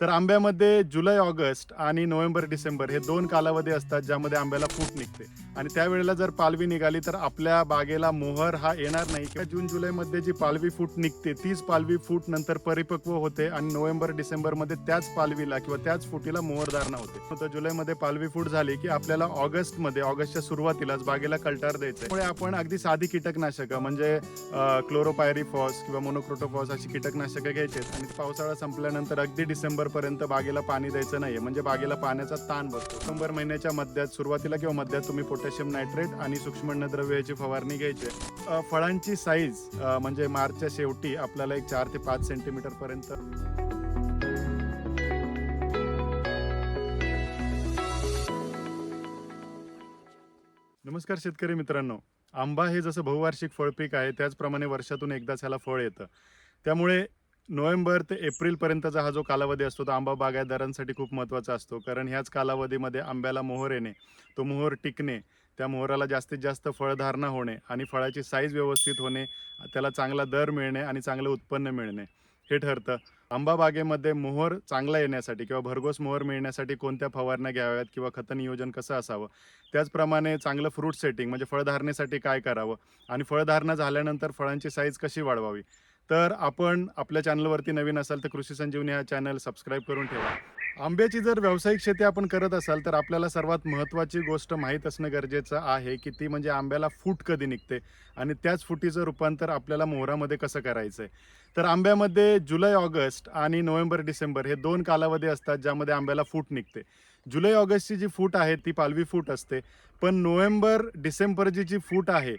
तर आंब्यामध्ये जुलै ऑगस्ट आणि नोव्हेंबर डिसेंबर हे दोन कालावधी असतात ज्यामध्ये आंब्याला फूट निघते. आणि त्यावेळेला जर पालवी निघाली तर आपल्या बागेला मोहर हा येणार नाही. किंवा जून जुलैमध्ये जी पालवी फूट निघते तीच पालवी फूट नंतर परिपक्व होते आणि नोव्हेंबर डिसेंबरमध्ये त्याच पालवीला किंवा त्याच फुटीला मोहरधारणा होते. तर जुलैमध्ये पालवी फूट झाली की आपल्याला ऑगस्टमध्ये ऑगस्टच्या सुरुवातीलाच बागेला कल्टार द्यायचं त्यामुळे आपण अगदी साधी कीटकनाशकं म्हणजे क्लोरोपायरीफॉस किंवा मोनोक्रोटोफॉस अशी कीटकनाशकं घ्यायचे आणि पावसाळा संपल्यानंतर अगदी डिसेंबर पर्यंत बागेला पाणी द्यायचं नाहीये. म्हणजे बागेला पाण्याचा ताण बसतो. ऑक्टोबर महिन्याच्या मध्यात सुरुवातीला किंवा मध्यात तुम्ही पोटॅशियम नायट्रेट आणि सूक्ष्म अन्नद्रव्याची फवारणी घ्यायची फळांची साईज म्हणजे मार्चच्या शेवटी आपल्याला एक चार ते पाच सेंटीमीटर पर्यंत. नमस्कार शेतकरी मित्रांनो. आंबा हे जसं बहुवार्षिक फळपीक आहे त्याचप्रमाणे वर्षातून एकदाच ह्याला फळ येतं. त्यामुळे नोव्हेंबर ते एप्रिलपर्यंतचा हा जो कालावधी असतो तो आंबा बागायतदारांसाठी खूप महत्त्वाचा असतो. कारण ह्याच कालावधीमध्ये आंब्याला मोहर येणे तो मोहर टिकणे त्या मोहराला जास्तीत जास्त फळधारणा होणे आणि फळाची साईज व्यवस्थित होणे त्याला चांगला दर मिळणे आणि चांगलं उत्पन्न मिळणे. हे ठरतं. आंबा बागेमध्ये मोहर चांगला येण्यासाठी किंवा भरघोस मोहर मिळण्यासाठी कोणत्या फवारण्या घ्याव्यात किंवा खत नियोजन कसं असावं? त्याचप्रमाणे चांगलं फ्रूट सेटिंग म्हणजे फळधारणेसाठी काय करावं? आणि फळधारणा झाल्यानंतर फळांची साईज कशी वाढवावी? तर आपण आपल्या चॅनलवरती नवीन असाल तर कृषी संजीवनी हा चॅनल सबस्क्राईब करून ठेवा. आंब्याची जर व्यावसायिक शेती आपण करत असाल तर आपल्याला सर्वात महत्त्वाची गोष्ट माहीत असणं गरजेचं आहे की ती म्हणजे आंब्याला फूट कधी निघते आणि त्याच फुटीचं रूपांतर आपल्याला मोहरामध्ये कसं करायचं आहे तर आंब्यामध्ये जुलै ऑगस्ट आणि नोव्हेंबर डिसेंबर हे दोन कालावधी असतात ज्यामध्ये आंब्याला फूट निघते. जुलै ऑगस्टची जी फूट आहे ती पालवी फूट असते. पण नोव्हेंबर डिसेंबरची जी फूट आहे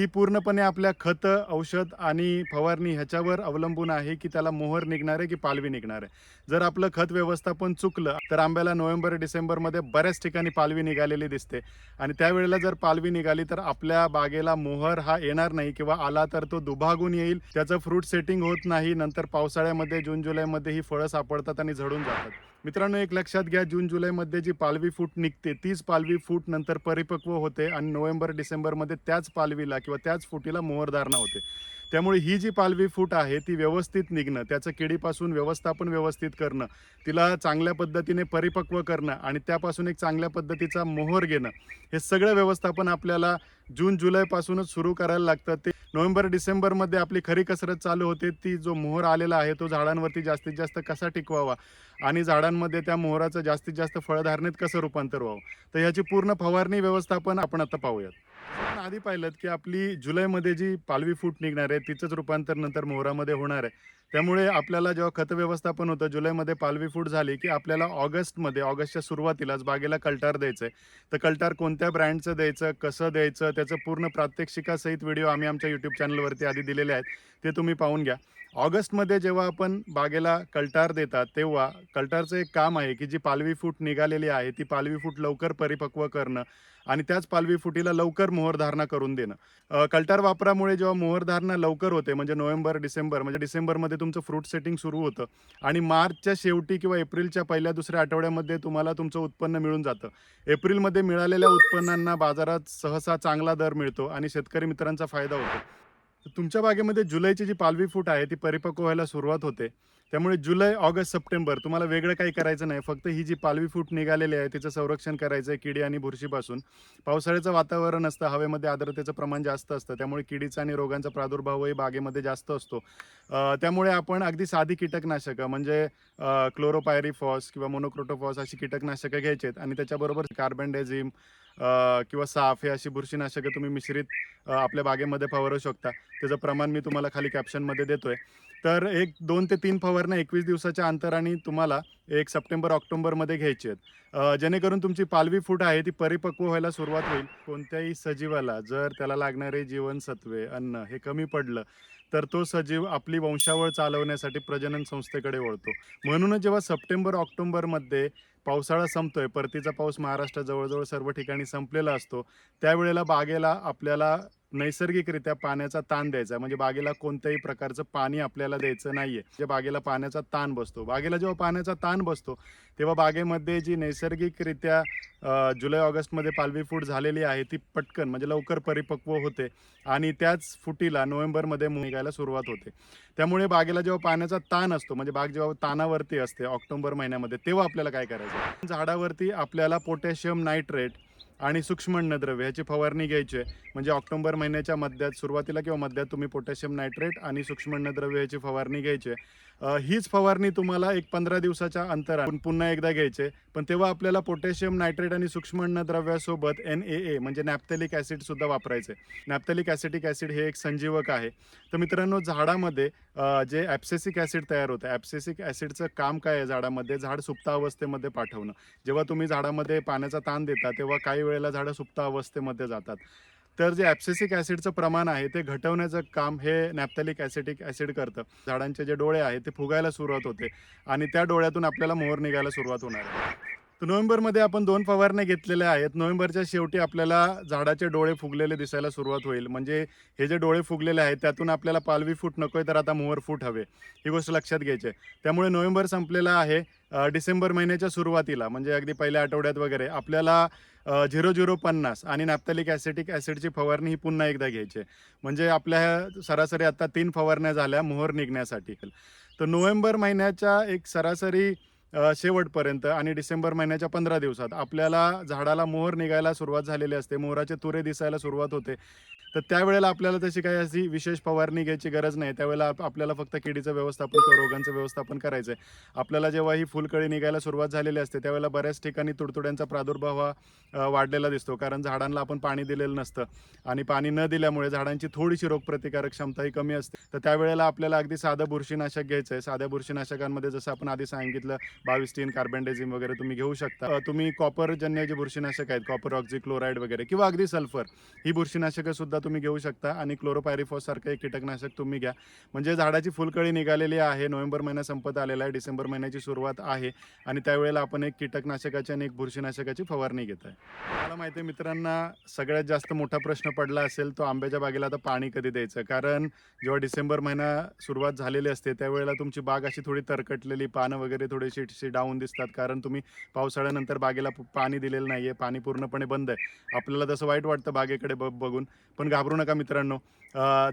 ती पूर्णपणे आपल्या खतं औषध आणि फवारणी ह्याच्यावर अवलंबून आहे की त्याला मोहर निघणार आहे की पालवी निघणार आहे. जर आपलं खत व्यवस्थापन चुकलं तर आंब्याला नोव्हेंबर डिसेंबरमध्ये बऱ्याच ठिकाणी पालवी निघालेली दिसते. आणि त्यावेळेला जर पालवी निघाली तर आपल्या बागेला मोहर हा येणार नाही किंवा आला तर तो दुभागून येईल. त्याचं फ्रूट सेटिंग होत नाही. नंतर पावसाळ्यामध्ये जून जुलैमध्ये ही फळं सापडतात आणि झडून जातात. मित्रांनो एक लक्षात घ्या जून जुलैमध्ये जी पालवी फूट निघते तीच पालवी फूट नंतर परिपक्व होते आणि नोव्हेंबर डिसेंबरमध्ये त्याच पालवीला किंवा त्याच फुटीला मोहरधारणा होते. त्यामुळे ही जी पालवी फूट आहे ती व्यवस्थित निघणं त्याचं किडीपासून व्यवस्थापन व्यवस्थित करणं तिला चांगल्या पद्धतीने परिपक्व करणं आणि त्यापासून एक चांगल्या पद्धतीचा मोहर घेणं हे सगळं व्यवस्थापन आपल्याला जून जुलैपासूनच सुरू करायला लागतं. ते नोव्हेंबर डिसेंबरमध्ये आपली खरी कसरत चालू होते ती जो मोहर आलेला आहे तो झाडांवरती जास्तीत जास्त कसा टिकवावा आणि झाडांमध्ये त्या मोहराचं जास्तीत जास्त फळधारणेत कसं रूपांतर व्हावं? तर ह्याची पूर्ण फवारणी व्यवस्थापन आपण आता पाहूयात. आधी पाहिलं की आपली जुलैमध्ये जी पालवी फूट निघणार आहे तिचंच रूपांतर नंतर मोहरामध्ये होणार आहे. त्यामुळे आपल्याला जेव्हा खत व्यवस्थापन होतं जुलैमध्ये पालवी फूट झाली की आपल्याला ऑगस्टमध्ये ऑगस्टच्या सुरुवातीलाच बागेला कल्टार द्यायचं आहे. तर कल्टार कोणत्या ब्रँडचं द्यायचं कसं द्यायचं त्याचं पूर्ण प्रात्यक्षिकासहित व्हिडिओ आम्ही आमच्या यूट्यूब चॅनलवरती आधी दिलेले आहेत ते तुम्ही पाहून घ्या. ऑगस्टमध्ये जेव्हा आपण बागेला कल्टार देतात तेव्हा कल्टारचं एक काम आहे की जी पालवी फूट निघालेली आहे ती पालवी फूट लवकर परिपक्व करणं आणि त्याच पालवी फुटीला लवकर मोहरधारणा करून देणं. अ, कल्टार वापरामुळे जेव्हा मोहरधारणा लवकर होते म्हणजे नोव्हेंबर डिसेंबर म्हणजे डिसेंबरमध्ये तुमचं फ्रूट सेटिंग सुरू होतं आणि मार्चच्या शेवटी किंवा एप्रिलच्या पहिल्या दुसऱ्या आठवड्यामध्ये तुम्हाला तुमचं उत्पन्न मिळून जातं. एप्रिलमध्ये मिळालेल्या उत्पन्नांना बाजारात सहसा चांगला दर मिळतो आणि शेतकरी मित्रांचा फायदा होतो. तर तुमच्या बागेमध्ये जुलैची जी पालवी फूट आहे ती परिपक्व व्हायला सुरुवात होते. त्यामुळे जुलै ऑगस्ट सप्टेंबर तुम्हाला वेगळं काही करायचं नाही. फक्त ही जी पालवी फूट निघालेली आहे तिचं संरक्षण करायचं आहे किडी आणि बुरशीपासून. पावसाळ्याचं वातावरण असतं हवेमध्ये आर्द्रतेचं प्रमाण जास्त असतं. त्यामुळे किडीचा आणि रोगांचा प्रादुर्भावही बागेमध्ये जास्त असतो. त्यामुळे आपण अगदी साधी कीटकनाशकं म्हणजे क्लोरोपायरीफॉस किंवा मोनोक्रोटोफॉस अशी कीटकनाशकं घ्यायची आहेत आणि त्याच्याबरोबर कार्बन डेझिम किंवा साफ हे अशी बुरशीनाशकं तुम्ही मिश्रित आपल्या बागेमध्ये फवारू शकता. त्याचं प्रमाण मी तुम्हाला खाली कॅप्शनमध्ये देतोय. तर एक दोन ते तीन फवारण्या एकवीस दिवसाच्या अंतराने तुम्हाला एक सप्टेंबर ऑक्टोबरमध्ये घ्यायची आहेत. जेणेकरून तुमची पालवी फूट आहे ती परिपक्व व्हायला सुरुवात होईल. कोणत्याही सजीवाला जर त्याला लागणारे जीवनसत्वे अन्न हे कमी पडलं तर तो सजीव आपली वंशावळ चालवण्यासाठी प्रजनन संस्थेकडे वळतो. म्हणूनच जेव्हा सप्टेंबर ऑक्टोबरमध्ये पावसाळा संपतोय परतीचा पाऊस महाराष्ट्रात जवळजवळ सर्व ठिकाणी संपलेला असतो त्यावेळेला बागेला आपल्याला नैसर्गिकरित्या पाण्याचा ताण द्यायचा म्हणजे बागेला कोणत्याही प्रकारचं पाणी आपल्याला द्यायचं नाहीये. म्हणजे बागेला पाण्याचा ताण बसतो. बागेला जेव्हा पाण्याचा ताण बसतो तेव्हा बागेमध्ये जी नैसर्गिकरित्या जुलै ऑगस्टमध्ये पालवी फूट झालेली आहे ती पटकन म्हणजे लवकर परिपक्व होते आणि त्याच फुटीला नोव्हेंबरमध्ये निघायला सुरुवात होते. त्यामुळे बागेला जेव्हा पाण्याचा ताण असतो म्हणजे बाग जेव्हा ताणावरती असते ऑक्टोबर महिन्यामध्ये तेव्हा आपल्याला काय करायचं? झाडावरती आपल्याला पोटॅशियम नायट्रेट आणि सूक्ष्मअन्नद्रव्य ह्याची फवारणी घ्यायची आहे. म्हणजे ऑक्टोबर महिन्याच्या मध्यात सुरुवातीला किंवा मध्यात तुम्ही पोटॅशियम नायट्रेट आणि सूक्ष्मअन्नद्रव्य ह्याची फवारणी घ्यायची आहे. हीच फवारणी तुम्हाला एक पंधरा दिवसाच्या अंतरात पुन्हा एकदा घ्यायचे पण तेव्हा आपल्याला पोटॅशियम नायट्रेट आणि सूक्ष्म अन्नद्रव्यासोबत एन ए ए म्हणजे नॅप्थेलिक ॲसिड सुद्धा वापरायचे नॅप्थेलिक ॲसिटिक ॲसिड हे एक संजीवक आहे. तर मित्रांनो झाडामध्ये जे ॲप्सेसिक ॲसिड तयार होतं ॲप्सेसिक ॲसिडचं काम काय आहे झाडामध्ये? झाड सुप्ता अवस्थेमध्ये पाठवणं. जेव्हा तुम्ही झाडामध्ये पाण्याचा ताण देता तेव्हा काही वेळेला झाडं सुप्ता अवस्थेमध्ये जातात. तर जे ॲप्सेसिक ॲसिडचं प्रमाण आहे ते घटवण्याचं काम हे नॅप्थॅलिक ॲसिटिक ॲसिड करतं. झाडांचे जे डोळे आहेत ते फुगायला सुरुवात होते आणि त्या डोळ्यातून आपल्याला मोहर निघायला सुरुवात होणार आहे. तर नोव्हेंबरमध्ये आपण दोन फवारण्या घेतलेल्या आहेत. नोव्हेंबरच्या शेवटी आपल्याला झाडाचे डोळे फुगलेले दिसायला सुरुवात होईल. म्हणजे हे जे डोळे फुगलेले आहेत त्यातून आपल्याला पालवी फूट नकोय तर आता मोहर फूट हवे. ही गोष्ट लक्षात घ्यायची आहे. त्यामुळे नोव्हेंबर संपलेला आहे. डिसेंबर महिन्याच्या सुरुवातीला म्हणजे अगदी पहिल्या आठवड्यात वगैरे आपल्याला झिरो झिरो पन्नास आणि नॅप्थॅलिक ॲसिटिक ॲसिडची फवारणी ही पुन्हा एकदा घ्यायची आहे. म्हणजे आपल्या ह्या सरासरी आता तीन फवारण्या झाल्या मोहर निघण्यासाठी. तर नोव्हेंबर महिन्याच्या एक सरासरी शेवटपर्यंत आणि डिसेंबर महिन्याच्या पंधरा दिवसात आपल्याला झाडाला मोहर निघायला सुरुवात झालेली असते मोहराचे तुरे दिसायला सुरुवात होते. तर त्यावेळेला आपल्याला तशी काही अशी विशेष फवारणी घ्यायची गरज नाही. त्यावेळेला आपल्याला फक्त किडीचं व्यवस्थापन किंवा रोगांचं व्यवस्थापन करायचं आहे आपल्याला जेव्हा ही फुलकळी निघायला सुरुवात झालेली असते त्यावेळेला बऱ्याच ठिकाणी तुडतुड्यांचा प्रादुर्भाव हा वाढलेला दिसतो. कारण झाडांना आपण पाणी दिलेलं नसतं आणि पाणी न दिल्यामुळे झाडांची थोडीशी रोगप्रतिकारक क्षमता ही कमी असते. तर त्यावेळेला आपल्याला अगदी साधं बुरशीनाशक घ्यायचं आहे साध्या बुरशीनाशकांमध्ये जसं आपण आधी सांगितलं बाविस्टीन कार्बेंडेझिम वगैरे तुम्ही घेऊ शकता. तुम्ही कॉपरजन्य जे बुरशीनाशक आहेत कॉपर ऑक्झी क्लोराईड वगैरे किंवा अगदी सल्फर ही बुरशीनाशकं सुद्धा तुम्ही घेऊ शकता आणि क्लोरोपायरिफॉस सारखं एक कीटकनाशक तुम्ही घ्या. म्हणजे झाडाची फुलकळी निघालेली आहे नोव्हेंबर महिना संपत आलेला आहे डिसेंबर महिन्याची सुरुवात आहे आणि त्यावेळेला आपण एक कीटकनाशकाची आणि एक बुरशीनाशकाची फवारणी घेत आहे. मला माहिती आहे मित्रांना सगळ्यात जास्त मोठा प्रश्न पडला असेल तो आंब्याच्या बागेला आता पाणी कधी द्यायचं? कारण जेव्हा डिसेंबर महिना सुरुवात झालेली असते त्यावेळेला तुमची बाग अशी थोडी तरकटलेली पानं वगैरे थोडीशी अशी डाऊन दिसतात. कारण तुम्ही पावसाळ्यानंतर बागेला पाणी दिलेलं नाही आहे पाणी पूर्णपणे बंद आहे. आपल्याला तसं वाईट वाटतं बागेकडे ब बघून. पण घाबरू नका मित्रांनो.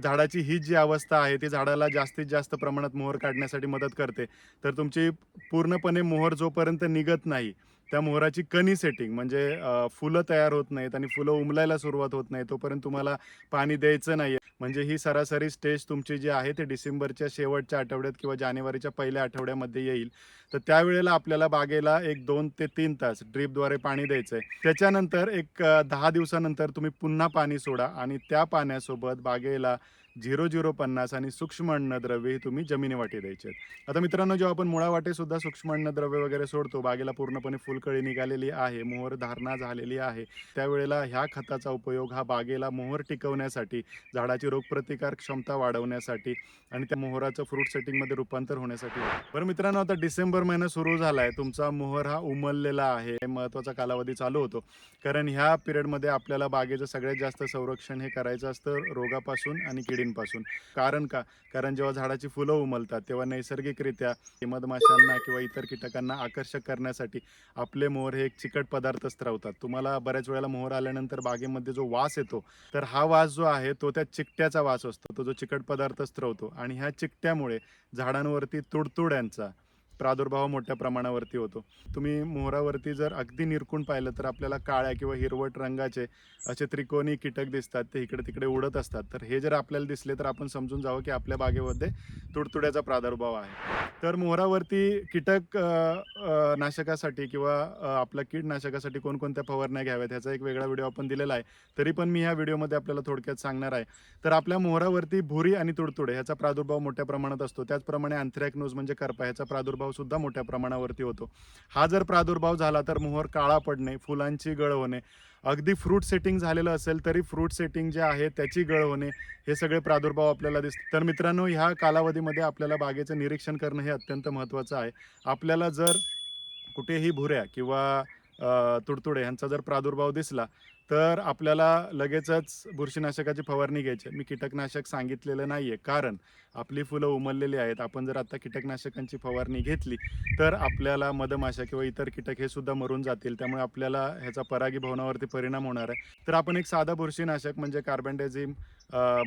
झाडाची ही जी अवस्था आहे ती झाडाला जास्तीत जास्त प्रमाणात मोहर काढण्यासाठी मदत करते. तर तुमची पूर्णपणे मोहर जोपर्यंत निघत नाही त्या मोहराची कणी सेटिंग म्हणजे फुलं तयार होत नाहीत आणि फुलं उमलायला सुरुवात होत नाही तोपर्यंत तुम्हाला पाणी द्यायचं नाही म्हणजे ही सरासरी स्टेज तुमची जी आहे ते डिसेंबरच्या शेवटच्या आठवड्यात किंवा जानेवारीच्या पहिल्या आठवड्यामध्ये येईल. तर त्यावेळेला आपल्याला बागेला एक दोन ते तीन तास ड्रीपद्वारे पाणी द्यायचं आहे त्याच्यानंतर एक दहा दिवसानंतर तुम्ही पुन्हा पाणी सोडा आणि त्या पाण्यासोबत बागेला झिरो झिरो पन्नास आणि सूक्ष्म अन्नद्रव्य ही तुम्ही जमिनीवाटे द्यायचे आहेत. आता मित्रांनो जेव्हा आपण मुळावाटे सुद्धा सूक्ष्म अन्नद्रव्य वगैरे सोडतो बागेला पूर्णपणे फुलकळी निघालेली आहे मोहर धारणा झालेली आहे त्यावेळेला ह्या खताचा उपयोग हा बागेला मोहर टिकवण्यासाठी झाडाची रोगप्रतिकार क्षमता वाढवण्यासाठी आणि त्या मोहराचं फ्रूट सेटिंगमध्ये रूपांतर होण्यासाठी. बरं मित्रांनो आता डिसेंबर महिना सुरू झाला आहे तुमचा मोहर हा उमललेला आहे. महत्त्वाचा कालावधी चालू होतो. कारण ह्या पिरियडमध्ये आपल्याला बागेचं सगळ्यात जास्त संरक्षण हे करायचं असतं रोगापासून आणि किडींपासून कारण का? कारण जेव्हा झाडाची फुलं उमलतात तेव्हा नैसर्गिकरित्या मधमाशांना किंवा इतर कीटकांना आकर्षक करण्यासाठी आपले मोहर हे एक चिकट पदार्थ स्त्रवतात तुम्हाला बऱ्याच वेळेला मोहर आल्यानंतर बागेमध्ये जो वास येतो तर हा वास जो आहे तो त्या चिकट्याचा वास असतो. तो जो चिकट पदार्थ स्त्रवतो आणि ह्या चिकट्यामुळे झाडांवरती तुडतुड्यांचा प्रादुर्भाव मोठ्या प्रमाणावरती होतो. तुम्ही मोहरावरती जर अगदी निरकून पाहिलं तर आपल्याला काळ्या किंवा हिरवट रंगाचे असे त्रिकोणी कीटक दिसतात ते इकडे तिकडे उडत असतात. तर हे जर आपल्याला दिसले तर आपण समजून जावं की आपल्या बागेमध्ये तुडतुड्याचा प्रादुर्भाव आहे. तर मोहरावरती कीटक नाशकासाठी किंवा आपल्या कीडनाशकासाठी कोणकोणत्या फवारण्या घ्याव्यात ह्याचा एक वेगळा व्हिडिओ आपण दिलेला आहे. तरी पण मी ह्या व्हिडिओमध्ये आपल्याला थोडक्यात सांगणार आहे. तर आपल्या मोहरावरती भुरी आणि तुडतुडे ह्याचा प्रादुर्भाव मोठ्या प्रमाणात असतो. त्याचप्रमाणे अँथ्रॅकनोज म्हणजे करपा ह्याचा प्रादुर्भाव सुद्धा मोठ्या प्रमाणावरती होतो. हा जर प्रादुर्भाव झाला तर मोहर काळा पडणे फुलांची गळ होणे. अगदी फ्रूट सेटिंग झालेलं असेल तरी फ्रूट सेटिंग जे आहे त्याची गळ होणे हे सगळे प्रादुर्भाव आपल्याला दिसतात. तर मित्रांनो ह्या कालावधीमध्ये आपल्याला बागेचं निरीक्षण करणं हे अत्यंत महत्त्वाचं आहे. आपल्याला जर कुठेही भुऱ्या किंवा तुडतुडे ह्यांचा जर प्रादुर्भाव दिसला तर आपल्याला लगेचच बुरशीनाशकाची फवारणी घ्यायची. आहे. मी कीटकनाशक सांगितलेलं नाही आहे कारण आपली फुलं उमललेली आहेत. आपण जर आता कीटकनाशकांची फवारणी घेतली तर आपल्याला मधमाशा किंवा इतर कीटक हे सुद्धा मरून जातील. त्यामुळे आपल्याला ह्याचा परागीभवनावरती परिणाम होणार आहे. तर आपण एक साधा बुरशीनाशक म्हणजे कार्बनडेझिम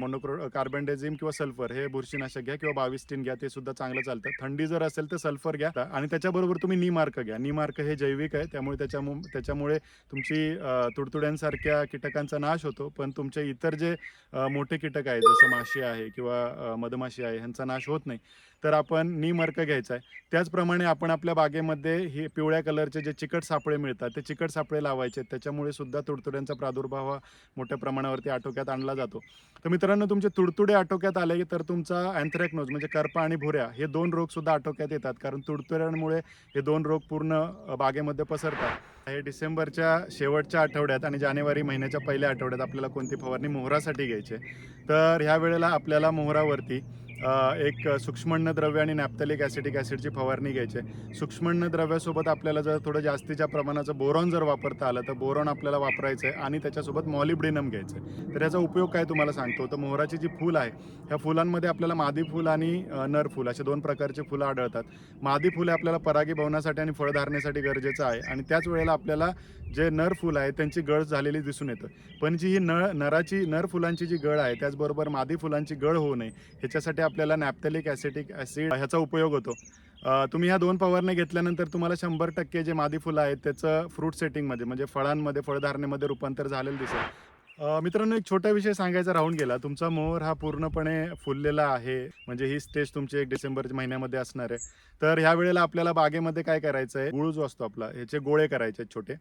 मोनोक्रो कार्बनडेझिम किंवा सल्फर हे बुरशीनाशक घ्या किंवा बावीस टीन घ्या ते सुद्धा चांगलं चालतं. थंडी जर असेल तर सल्फर घ्या आणि त्याच्याबरोबर तुम्ही निमार्क घ्या. निमार्क हे जैविक आहे. त्यामुळे त्याच्यामु त्याच्यामुळे तुमची तुडतुड्यांसाठी सारख्या कीटकांचा नाश होतो पण तुमचे इतर जे मोठे कीटक आहेत जसं माशी आहे किंवा मधमाशी आहे ह्यांचा नाश होत नाही. तर आपण निमर्क घ्यायचा आहे. त्याचप्रमाणे आपण आपल्या बागेमध्ये हे पिवळ्या कलरचे जे चिकट सापळे मिळतात ते चिकट सापळे लावायचे. त्याच्यामुळे सुद्धा तुडतुड्यांचा प्रादुर्भाव हा मोठ्या प्रमाणावरती आटोक्यात आणला जातो. तर मित्रांनो तुमचे तुडतुडे आटोक्यात आले तर तुमचा अँथ्रॅक्नोज म्हणजे करपा आणि भुऱ्या हे दोन रोग सुद्धा आटोक्यात येतात. कारण तुडतुड्यांमुळे हे दोन रोग पूर्ण बागेमध्ये पसरतात. हे डिसेंबरच्या शेवटच्या आठवड्यात आणि जानेवारी महिन्याच्या पहिल्या आठवड्यात आपल्याला कोणती फवारणी मोहरासाठी घ्यायची आहे. तर ह्या वेळेला आपल्याला मोहरावरती एक सूक्ष्मण्ण द्रव्य आणि नॅप्थॅलिक ॲसिटिक ॲसिडची फवारणी घ्यायची आहे. सूक्ष्मण्णद्रव्यासोबत आपल्याला जर थोडं जास्तीच्या प्रमाणाचं बोरॉन जर वापरता आलं तर बोरॉन आपल्याला वापरायचं आहे आणि त्याच्यासोबत मॉलिब्डिनम घ्यायचं आहे. तर याचा उपयोग काय तुम्हाला सांगतो? तर मोहराची जी फूल आहे ह्या फुलांमध्ये आपल्याला मादी फूल आणि नर फूल असे दोन प्रकारचे फुलं आढळतात. मादी फुले आपल्याला परागीभवनासाठी आणि फळधारणेसाठी गरजेचं आहे आणि त्याच वेळेला आपल्याला जे नर फुल आहे त्यांची गळ झालेली दिसून येतं. पण जी ही नळ नराची नर फुलांची जी गळ आहे त्याचबरोबर मादी फुलांची गळ होऊ नये ह्याच्यासाठी आपल्याला नॅप्थॅलिक ॲसिटिक ॲसिड ह्याचा उपयोग होतो. तुम्ही ह्या दोन फवारण्या घेतल्यानंतर तुम्हाला शंभर टक्के जे मादी फुलं आहेत त्याचं फ्रूट सेटिंगमध्ये म्हणजे फळांमध्ये फळधारणेमध्ये रूपांतर झालेलं दिसेल. मित्रांनो एक छोटा विषय सांगायचा राहून गेला. तुमचा मोहर हा पूर्णपणे फुललेला आहे. म्हणजे ही स्टेज तुमची एक डिसेंबर महिन्यामध्ये असणार आहे. तर ह्या वेळेला आपल्याला बागेमध्ये काय करायचं आहे? गुळ जो असतो आपला. ह्याचे गोळे करायचे आहेत छोटे.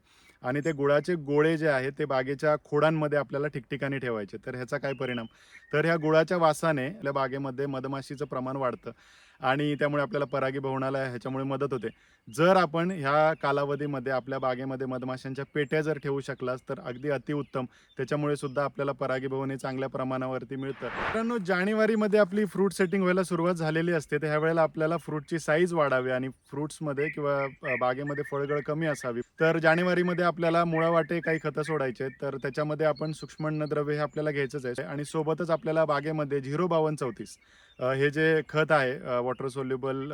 आणि ते गुळाचे गोळे जे आहेत ते बागेच्या खोडांमध्ये आपल्याला ठिकठिकाणी ठेवायचे तर ह्याचा काय परिणाम? तर ह्या गुळाच्या वासाने आपल्या बागेमध्ये मधमाशीचं प्रमाण वाढतं. आणि त्यामुळे आपल्याला परागीभवनाला ह्याच्यामुळे मदत होते. जर आपण ह्या कालावधीमध्ये आपल्या बागेमध्ये मधमाशांच्या पेट्या जर ठेवू शकलास तर अगदी अतिउत्तम त्याच्यामुळे सुद्धा आपल्याला परागीभवन हे चांगल्या प्रमाणावरती मिळतं. मित्रांनो जानेवारीमध्ये आपली फ्रूट सेटिंग व्हायला सुरुवात झालेली असते तर ह्यावेळेला आपल्याला फ्रूटची साईज वाढावी आणि फ्रुट्समध्ये किंवा बागेमध्ये फळगळ कमी असावी. तर जानेवारीमध्ये आपल्याला मुळावाटे काही खतं सोडायचे तर त्याच्यामध्ये आपण सूक्ष्मण्णद्रव्य हे आपल्याला घ्यायचंच आहे. आणि सोबतच आपल्याला बागेमध्ये झिरो बावन्न चौतीस. हे जे खत आहे वॉटर सोल्युबल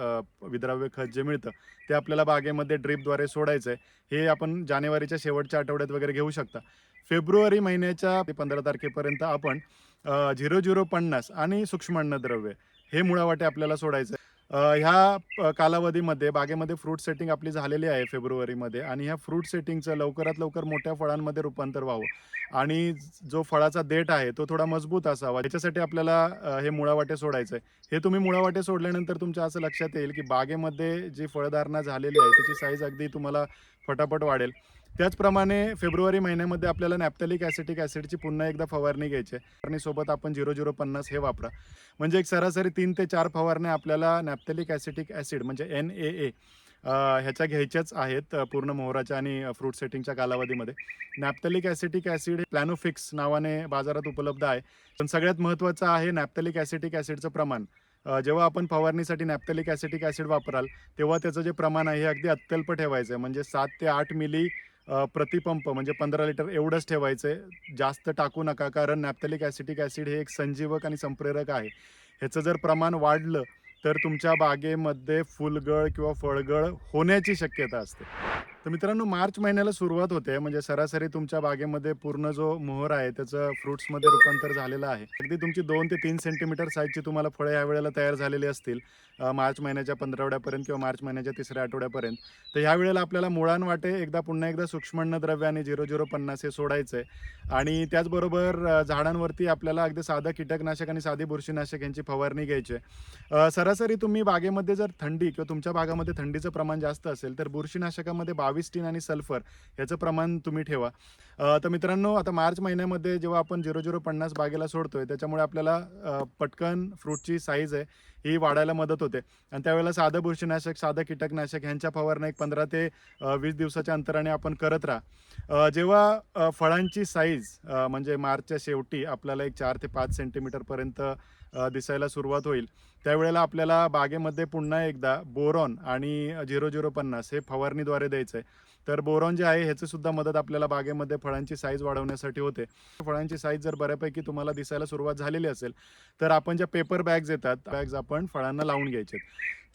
विद्राव्य खत जे मिळतं ते आपल्याला बागेमध्ये ड्रीपद्वारे सोडायचं आहे हे आपण जानेवारीच्या शेवटच्या आठवड्यात वगैरे घेऊ शकता फेब्रुवारी महिन्याच्या पंधरा तारखेपर्यंत आपण झिरो झिरो पन्नास आणि सूक्ष्म अन्नद्रव्य हे मुळावाटे आपल्याला सोडायचं आहे. ह्या कालावधीमध्ये बागेमध्ये फ्रूट सेटिंग आपली झालेली आहे फेब्रुवारीमध्ये आणि ह्या फ्रूट सेटिंगचं लवकरात लवकर मोठ्या फळांमध्ये रूपांतर व्हावं. आणि जो फळाचा देठ आहे तो थोडा मजबूत असावा याच्यासाठी आपल्याला हे मुळावाटे सोडायचं आहे हे तुम्ही मुळावाटे सोडल्यानंतर तुमच्या असं लक्षात येईल की बागेमध्ये जी फळधारणा झालेली आहे त्याची साईज अगदी तुम्हाला फटाफट वाढेल. त्याचप्रमाणे फेब्रुवारी महिन्यामध्ये आपल्याला नॅप्थॅलिक ॲसिटिक ॲसिडची पुन्हा एकदा फवारणी घ्यायची आहे. फवारणीसोबत सोबत आपण झिरो झिरो पन्नास हे वापरा. म्हणजे एक सरासरी तीन ते चार फवारण्या आपल्याला नॅप्थॅलिक ॲसिटिक ॲसिड म्हणजे एन ए ए ह्याच्या घ्यायच्याच आहेत पूर्ण मोहराच्या आणि फ्रूट सेटिंगच्या कालावधीमध्ये. नॅप्थॅलिक ॲसिटिक ॲसिड प्लॅनोफिक्स नावाने बाजारात उपलब्ध आहे. पण सगळ्यात महत्त्वाचं आहे नॅप्थॅलिक ॲसिटिक ॲसिडचं प्रमाण. जेव्हा आपण फवारणीसाठी नॅप्थॅलिक ॲसिटिक ॲसिड वापराल तेव्हा त्याचं जे प्रमाण आहे हे अगदी अत्यल्प ठेवायचं आहे. म्हणजे सात ते आठ मिली प्रतिपंप म्हणजे पंधरा लिटर एवढंच ठेवायचं. आहे जास्त टाकू नका कारण नॅप्थॅलिक ॲसिटिक ॲसिड हे एक संजीवक आणि संप्रेरक आहे. ह्याचं जर प्रमाण वाढलं तर तुमच्या बागेमध्ये फुलगळ किंवा फळगळ होण्याची शक्यता असते. तर मित्रांनो मार्च महिन्याला सुरुवात होते म्हणजे सरासरी तुमच्या बागेमध्ये पूर्ण जो मोहर आहे त्याचं फ्रुट्समध्ये रूपांतर झालेलं आहे. अगदी तुमची दोन ते तीन सेंटीमीटर साईजची तुम्हाला फळे यावेळेला तयार झालेली असतील. मार्च महिन्याच्या पंधरावड्यापर्यंत किंवा मार्च महिन्याच्या तिसऱ्या आठवड्यापर्यंत. तर ह्या वेळेला आपल्याला मुळांवाटे एकदा पुन्हा एकदा सूक्ष्मण्ण आणि झिरो झिरो पन्नास हे सोडायचं आहे आणि त्याचबरोबर झाडांवरती आपल्याला अगदी साधं कीटकनाशक आणि साधी बुरशीनाशक यांची फवारणी घ्यायची आहे. सरासरी तुम्ही बागेमध्ये जर थंडी किंवा तुमच्या भागामध्ये थंडीचं प्रमाण जास्त असेल तर बुरशीनाशकामध्ये बावीस टीन आणि सल्फर याचं प्रमाण तुम्ही ठेवा. तर मित्रांनो आता मार्च महिन्यामध्ये जेव्हा आपण झिरो झिरो पन्नास बागेला सोडतोय त्याच्यामुळे आपल्याला पटकन फ्रूटची साईज आहे ही वाढायला मदत होते. आणि त्यावेळेला साधं बुरशीनाशक साधं कीटकनाशक ह्यांच्या फवारणं एक पंधरा ते वीस दिवसाच्या अंतराने आपण करत राहा. जेव्हा फळांची साईज म्हणजे मार्चच्या शेवटी आपल्याला एक चार ते पाच सेंटीमीटरपर्यंत दिसायला सुरुवात होईल. त्यावेळेला आपल्याला बागेमध्ये पुन्हा एकदा बोरॉन आणि झिरो झिरो पन्नास हे फवारणीद्वारे द्यायचं आहे तर बोरॉन जे आहे ह्याची सुद्धा मदत आपल्याला बागेमध्ये फळांची साईज वाढवण्यासाठी होते. फळांची साईज जर बऱ्यापैकी तुम्हाला दिसायला सुरुवात झालेली असेल तर आपण ज्या पेपर बॅग्स येतात बॅग्स आपण फळांना लावून घ्यायचे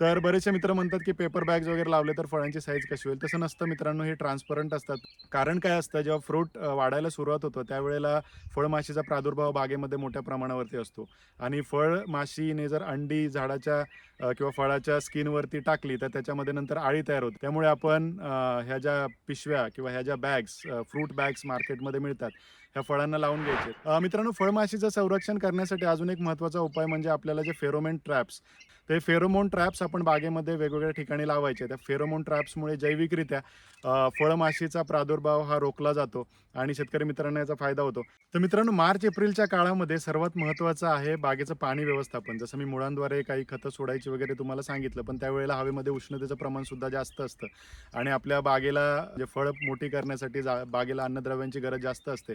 तर बरेचसे मित्र म्हणतात की पेपर बॅग्स वगैरे लावले तर फळांची साईज कशी होईल? तसं नसतं मित्रांनो हे ट्रान्सपरंट असतात. कारण काय असतं जेव्हा फ्रूट वाढायला सुरुवात होतो त्यावेळेला फळमाशीचा प्रादुर्भाव बागेमध्ये मोठ्या प्रमाणावरती असतो. आणि फळमाशीने जर अंडी झाडाच्या किंवा फळाच्या स्किनवरती टाकली तर त्याच्यामध्ये नंतर आळी तयार होते. त्यामुळे आपण ह्या ज्या पिशव्या किंवा ह्या ज्या बॅग्स फ्रूट बॅग्स मार्केटमध्ये मिळतात ह्या फळांना लावून घ्यायचे. मित्रांनो फळमाशीचं संरक्षण करण्यासाठी अजून एक महत्त्वाचा उपाय म्हणजे आपल्याला जे फेरोमेन ट्रॅप्स ते फेरोमोन ट्रॅप्स आपण बागेमध्ये वेगवेगळ्या ठिकाणी लावायचे. त्या फेरोमोन ट्रॅप्समुळे जैविकरित्या फळमाशीचा प्रादुर्भाव हा रोखला जातो आणि शेतकरी मित्रांना याचा फायदा होतो. तर मित्रांनो मार्च एप्रिलच्या काळामध्ये सर्वात महत्त्वाचं आहे बागेचं पाणी व्यवस्थापन. जसं मी मुळांद्वारे काही खतं सोडायची वगैरे तुम्हाला सांगितलं पण त्यावेळेला हवेमध्ये उष्णतेचं प्रमाण सुद्धा जास्त असतं आणि आपल्या बागेला जे फळं मोठी करण्यासाठी जा बागेला अन्नद्रव्यांची गरज जास्त असते.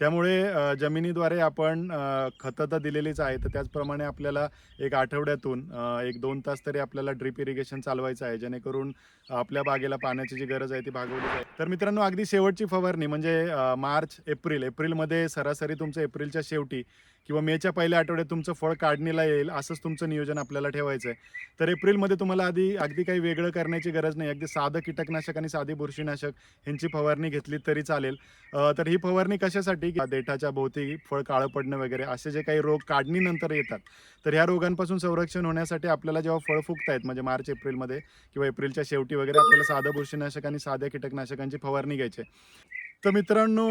त्यामुळे जमिनीद्वारे आपण खतं तर दिलेलीच आहे तर त्याचप्रमाणे आपल्याला एक आठवड्यातून एक दोन तास तरी आपल्याला ड्रिप इरिगेशन चालवायचं आहे जेणेकरून आपल्या बागेला पाण्याची जी गरज आहे ती भागवली जाईल. तर मित्रांनो अगदी शेवटची फवारणी म्हणजे मार्च एप्रिल एप्रिलमध्ये सरासरी तुमचं एप्रिलच्या शेवटी किंवा मेच्या पहिल्या आठवड्यात तुमचं फळ काढणीला येईल असंच तुमचं नियोजन आपल्याला ठेवायचं आहे. तर एप्रिलमध्ये तुम्हाला आधी अगदी काही वेगळं करण्याची गरज नाही अगदी साधं कीटकनाशक आणि साधी बुरशीनाशक ह्यांची फवारणी घेतली तरी चालेल. तर ही फवारणी कशासाठी की देठाच्या भोवती फळ काळं पडणं वगैरे असे जे काही रोग काढणीनंतर येतात. तर ह्या रोगांपासून संरक्षण होण्यासाठी आपल्याला जेव्हा फळ फुगतायत म्हणजे मार्च एप्रिलमध्ये किंवा एप्रिलच्या शेवटी वगैरे आपल्याला साधं बुरशीनाशक आणि साध्या कीटकनाशकांची फवारणी घ्यायची तर मित्रांनो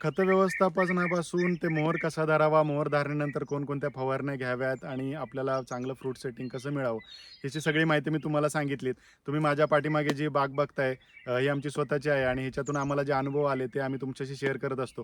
खत व्यवस्थापनापासून ते मोहर कसा धरावा मोहर धारणेनंतर कोणकोणत्या फवारण्या घ्याव्यात आणि आपल्याला चांगलं फ्रूट सेटिंग कसं मिळावं ह्याची सगळी माहिती मी तुम्हाला सांगितलीत. तुम्ही माझ्या पाठीमागे जी बाग बघताय ही आमची स्वतःची आहे आणि ह्याच्यातून आम्हाला जे अनुभव आले ते आम्ही तुमच्याशी शेअर करत असतो.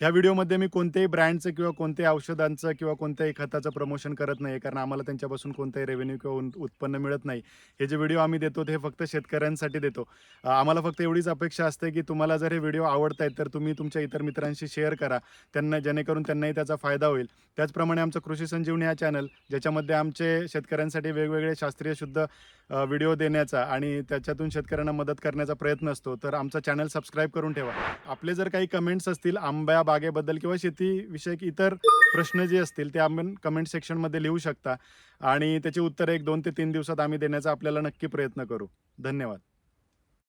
ह्या व्हिडिओमध्ये मी कोणत्याही ब्रँडचं किंवा कोणत्याही औषधांचं किंवा कोणत्याही खताचं प्रमोशन करत नाही कारण आम्हाला त्यांच्यापासून कोणताही रेव्हेन्यू किंवा उत्पन्न मिळत नाही. हे जे व्हिडिओ आम्ही देतो ते फक्त शेतकऱ्यांसाठी देतो. आम्हाला फक्त एवढीच अपेक्षा असते की तुम्हाला जर हे व्हिडिओ आवडत आहेत तर तुम्ही तुमच्या इतर मित्रांशी शेअर करा. त्यांना जेणेकरून त्यांनाही त्याचा फायदा होईल. त्याचप्रमाणे आमचं कृषी संजीवनी हा चॅनल ज्याच्यामध्ये आमचे शेतकऱ्यांसाठी वेगवेगळे शास्त्रीय शुद्ध व्हिडिओ देण्याचा आणि त्याच्यातून शेतकऱ्यांना मदत करण्याचा प्रयत्न असतो. तर आमचा चॅनल सबस्क्राईब करून ठेवा. आपले जर काही कमेंट्स असतील आंब्या बागेबद्दल किंवा शेतीविषयक इतर प्रश्न जे असतील ते आपण कमेंट सेक्शनमध्ये लिहू शकता. आणि त्याची उत्तरं एक दोन ते तीन दिवसात आम्ही देण्याचा आपल्याला नक्की प्रयत्न करू. धन्यवाद.